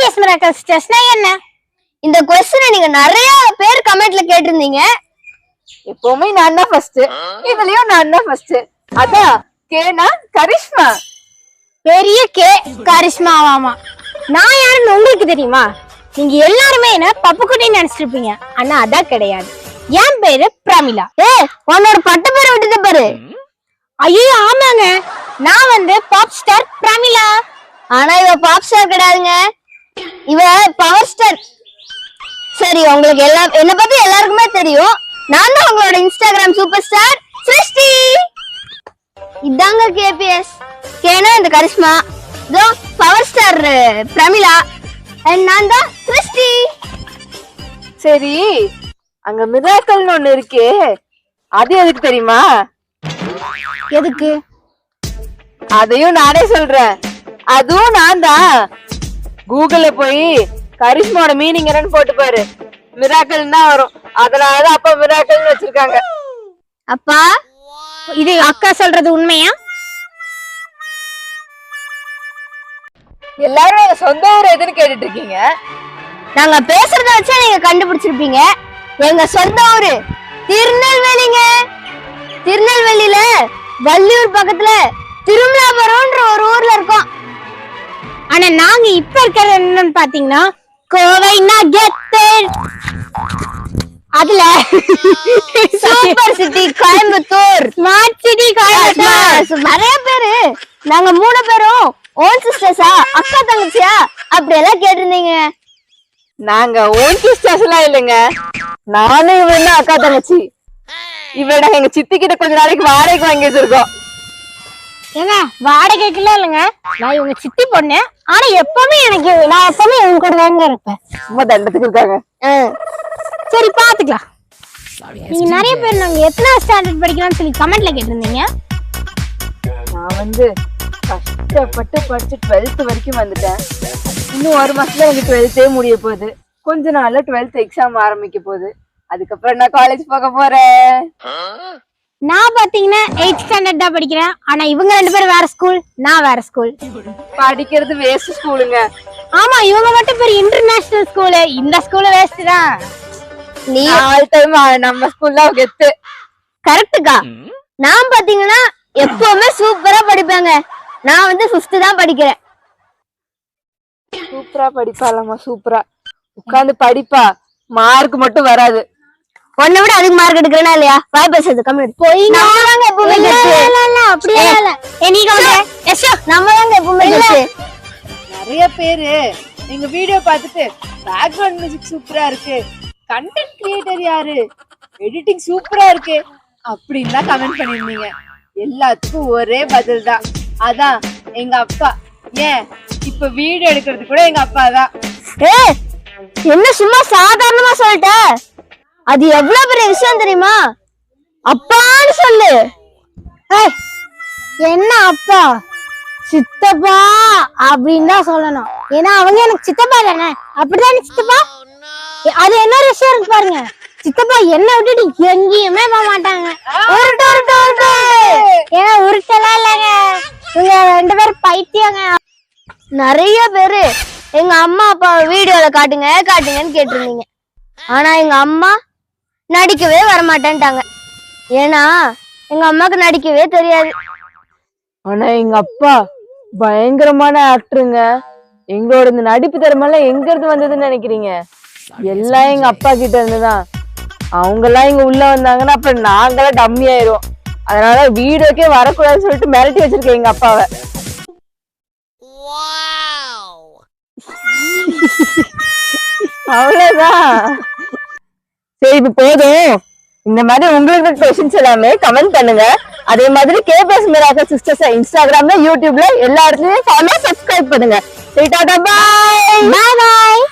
KBS miracle சிஸ்டர்ஸ்னா என்ன? இந்த கொஸ்டினை நீங்க நிறைய பேர் கமெண்ட்ல கேட்டிருந்தீங்க. எப்பவுமே நான் தான் ஃபர்ஸ்ட் இதுலயும் நான் தான் ஃபர்ஸ்ட் அதான் கேனா கரிஷ்மா? பெரிய கே கரிஷ்மாவாமா நான் யாருன்னு உங்களுக்கு தெரியுமா? நீங்க எல்லாருமே என்ன பப்புக்குட்டின்னு நினைச்சிட்டு இருப்பீங்க ஆனா அதான் கிடையாது. என் பேரு பிரமிளா. ஏ உன்னோட பட்ட பேரை விட்டுட்டு பாரு. ஐயோ ஆமாங்க. நான் வந்து பாப் ஸ்டார் பிரமிளா. ஆனா இவ பாப் ஸ்டார் கிடையாதுங்க. இவ பவர் ஸ்டார் சரி உங்களுக்கு எல்லா என்ன பத்தி எல்லாருக்குமே தெரியும். நான் தான் உங்களோட இன்ஸ்டாகிராம் சூப்பர் ஸ்டார் சிருஷ்டி. இதாங்க கேபிஎஸ் கேனா இந்த கரிஷ்மா. இதோ பவர் ஸ்டார் பிரமிளா. அண்ட் நான் தான் சிருஷ்டி. சரி அங்க மிராக்கல்னு ஒண்ணு இருக்கே. அது எதுக்கு தெரியுமா? எதுக்கு? அதையும் நானே சொல்றேன். அதுவும் நான் தான். கூகுள்ல போய் கரிஷ்மாவோட மீனிங் என்னன்னு போட்டு பாரு. மிராக்கல் தான் வரும். அதனாலதான் அப்பா மிராக்கல்னு வச்சிருக்காங்க. அப்பா இது அக்கா சொல்றது உண்மையா? எல்லாரும் எங்க சொந்த ஊர் எதுன்னு கேட்டுட்டு இருக்கீங்க நாங்க பேசுறத வச்சே நீங்க கண்டுபிடிச்சிருப்பீங்க. எங்க சொந்த ஊரு திருநெல்வேலிங்க. திருநெல்வேலியில வள்ளியூர் பக்கத்துல திருமலாபுரம்ன்ற ஒரு ஊர்ல இருக்கோம். ஆனா நாங்க இப்ப இருக்கிறது என்னன்னு பாத்தீங்கன்னா கோவை நகெத்து அதுல super city Coimbatore. Smart city Coimbatore. நிறைய பேரு நாங்க மூணு பேரும் ஓன் சிஸ்டர்ஸா அக்கா தங்கச்சியா? அப்படி எல்லாம் கேட்டிருந்தீங்க. நாங்க ஓன் சிஸ்டர்ஸ் எல்லாம் இல்லைங்க. நானும் இவன் அக்கா தங்கச்சி. இவட எங்க சித்தி கிட்ட கொஞ்ச நாளைக்கு வாடகைக்கு வாங்கி வச்சிருக்கோம். ஏங்க வாடகைக்குலாம் இல்லைங்க. நான் இவங்க சித்தி பொண்ணு. ஆனா எப்பவுமே எனக்கு நான் எப்பவுமே இவங்க கூட தாங்க இருப்பேன். சும்மா தண்டத்துக்கு இருக்காங்க. சரி பாத்துக்கலாம். நீங்க நிறைய பேர் நாங்க எத்தனை ஸ்டாண்டர்ட் படிக்கலாம்னு சொல்லி கமெண்ட்ல கேட்டிருந்தீங்க. நான் வந்து கஷ்டப்பட்டு படிச்சு டுவெல்த் வரைக்கும் வந்துட்டேன். இன்னும் ஒரு மாசத்துல எனக்கு டுவெல்த்தே முடிய போகுது. கொஞ்ச நாள்ல டுவெல்த் எக்ஸாம் ஆரம்பிக்க போகுது. அதுக்கப்புறம் நான் காலேஜ் போக போறேன். நான் பாத்தீங்கன்னா எயிட் ஸ்டாண்டர்ட் தான் படிக்கிறேன். ஆனா இவங்க ரெண்டு பேரும் வேற ஸ்கூல் நான் வேற ஸ்கூல் படிக்கிறது வேஸ்ட் ஸ்கூலுங்க ஆமா இவங்க மட்டும் பேர் இன்டர்நேஷனல் ஸ்கூலு இந்த ஸ்கூல் வேஸ்ட் தான். நீ ஆல் டைம் நம்ம ஸ்கூல்ல கெத்து. கரெக்டுக்கா நான் பாத்தீங்கன்னா எப்பவுமே சூப்பரா படிப்பேங்க. நான் வந்து ஃபிஃப்த் தான் படிக்கிறேன். சூப்பரா படிப்பாளம்மா சூப்பரா உட்கார்ந்து படிப்பா மார்க் மட்டும் வராது. உன்னை விட அதுக்கு மார்க் எடுக்கிறேனா இல்லையா? வாய் பேசுறது கம்மி போய் நம்ம தாங்க எப்பவுமே அப்படியே இல்ல. நீ. நம்ம தாங்க எப்பவுமே. நிறைய பேரு எங்க வீடியோ பார்த்துட்டு பேக்ரவுண்ட் மியூசிக் சூப்பரா இருக்கு. கண்டென்ட் கிரியேட்டர் யாரு? எடிட்டிங் சூப்பரா இருக்கு. அப்படின்னு தான் கமெண்ட் பண்ணிருந்தீங்க எல்லாத்துக்கும் ஒரே பதில் தான். அதான் எங்க அப்பா. ஏன்? இப்ப வீடியோ எடுக்கிறது கூட எங்க அப்பா தான். ஏய் என்ன சும்மா சாதாரணமா சொல்லிட்ட? அது எவ்வளவு பெரிய விஷயம் தெரியுமா? அப்பான்னு சொல்லு. என்ன அப்பா? சித்தப்பா அப்படின்னு தான் சொல்லணும். ஏன்னா அவங்க எனக்கு சித்தப்பா தானே அப்படிதானே சித்தப்பா. அது என்ன விஷயம் இருக்கு பாருங்க. சித்தப்பா என்ன விட்டுட்டு எங்கேயுமே போக மாட்டாங்க. உருட்டு உருட்டு உருட்டு. ஏன்னா உருட்டெல்லாம் இல்லைங்க. இவங்க ரெண்டு பேரும் பைத்தியங்க. நிறைய பேரு எங்க அம்மா அப்பா வீடியோல காட்டுங்க காட்டுங்கன்னு கேட்டிருந்தீங்க. ஆனா எங்க அம்மா நடிக்கவே வரமாட்டேன்ட்டாங்க. ஏன்னா எங்க அம்மாக்கு நடிக்கவே தெரியாது. ஆனா எங்க அப்பா பயங்கரமான ஆக்டருங்க எங்களோட இந்த நடிப்பு திறமெல்லாம் எங்க இருந்து வந்ததுன்னு நினைக்கிறீங்க? எல்லாம் எங்க அப்பா கிட்ட இருந்துதான். அவங்க எல்லாம் இங்க உள்ள வந்தாங்கன்னா அப்புறம் நாங்களாம் டம்மி ஆயிரும். அதனால வீடியோக்கே வரக்கூடாதுன்னு சொல்லிட்டு மிரட்டி வச்சிருக்கேன் எங்க அப்பாவை. அவ்வளவுதான். சரி போதும். இந்த மாதிரி உங்களுக்கு கொஸ்டின்ஸ் எல்லாமே கமெண்ட் பண்ணுங்க. அதே மாதிரி கேபிஎஸ் மிராக்கல் சிஸ்டர்ஸ் இன்ஸ்டாகிராம்ல யூடியூப்ல எல்லா இடத்துலயும் ஃபாலோ சப்ஸ்கிரைப் பண்ணுங்க. சரி டாடா பாய் பாய் பாய்.